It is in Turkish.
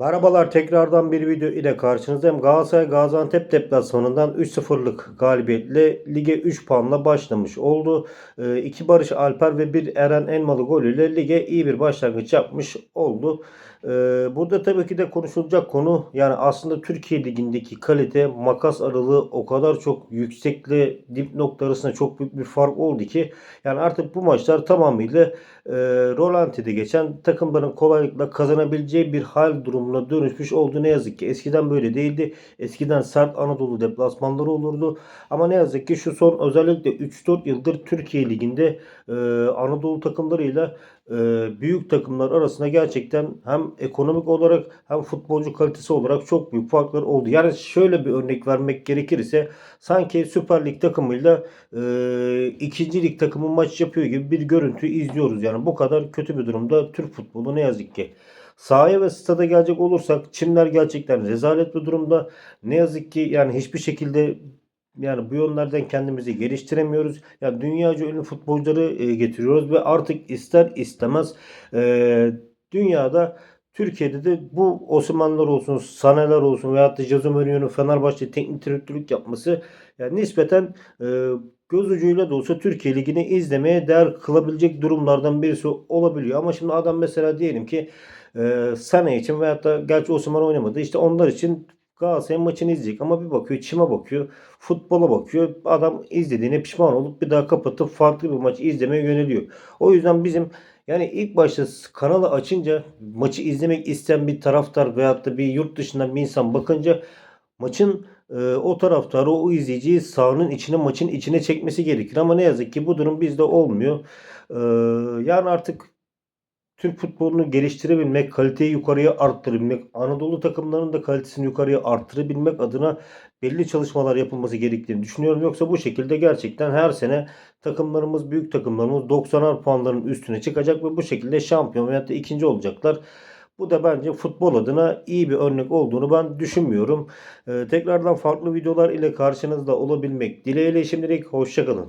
Merhabalar tekrardan bir video ile karşınızdayım. Galatasaray Gaziantep deplasmanından 3-0'lık galibiyetle lige 3 puanla başlamış oldu. 2 Barış Alper ve 1 Eren Elmalı golüyle lige iyi bir başlangıç yapmış oldu. Ee, Burada tabii ki de konuşulacak konu yani aslında Türkiye Ligi'ndeki kalite makas aralığı o kadar çok yüksekle dip nokta arasında çok büyük bir fark oldu ki yani artık bu maçlar tamamıyla e, rolantide geçen takımların kolaylıkla kazanabileceği bir hal durumuna dönüşmüş oldu ne yazık ki. Eskiden böyle değildi. Eskiden sert Anadolu deplasmanları olurdu. Ama ne yazık ki şu son özellikle 3-4 yıldır Türkiye Ligi'nde e, Anadolu takımlarıyla e, büyük takımlar arasında gerçekten hem ekonomik olarak hem futbolcu kalitesi olarak çok büyük farklar oldu. Yani şöyle bir örnek vermek gerekirse sanki Süper Lig takımıyla e, ikinci lig takımı maç yapıyor gibi bir görüntü izliyoruz. Yani bu kadar kötü bir durumda Türk futbolu ne yazık ki. Sahaya ve stada gelecek olursak Çimler gerçekten rezalet bir durumda. Ne yazık ki yani hiçbir şekilde yani bu yönlerden kendimizi geliştiremiyoruz. Yani dünyaca ünlü futbolcuları e, getiriyoruz ve artık ister istemez e, dünyada Türkiye'de de bu Osmanlılar olsun, Saneler olsun veyahut da Jose Mourinho'nun Fenerbahçe teknik direktörlük yapması yani nispeten e, göz ucuyla da olsa Türkiye Ligi'ni izlemeye değer kılabilecek durumlardan birisi olabiliyor. Ama şimdi adam mesela diyelim ki e, Sane için veyahut da gerçi Osman oynamadı. İşte onlar için Galatasaray maçını izleyecek ama bir bakıyor çime bakıyor futbola bakıyor adam izlediğine pişman olup bir daha kapatıp farklı bir maç izlemeye yöneliyor. O yüzden bizim yani ilk başta kanalı açınca maçı izlemek isteyen bir taraftar veyahut da bir yurt dışından bir insan bakınca maçın e, o taraftarı o izleyiciyi sahanın içine maçın içine çekmesi gerekir ama ne yazık ki bu durum bizde olmuyor. E, yani artık Türk futbolunu geliştirebilmek, kaliteyi yukarıya arttırabilmek, Anadolu takımlarının da kalitesini yukarıya arttırabilmek adına belli çalışmalar yapılması gerektiğini düşünüyorum. Yoksa bu şekilde gerçekten her sene takımlarımız, büyük takımlarımız 90'ar puanların üstüne çıkacak ve bu şekilde şampiyon veyahut da ikinci olacaklar. Bu da bence futbol adına iyi bir örnek olduğunu ben düşünmüyorum. Ee, tekrardan farklı videolar ile karşınızda olabilmek dileğiyle şimdilik hoşçakalın.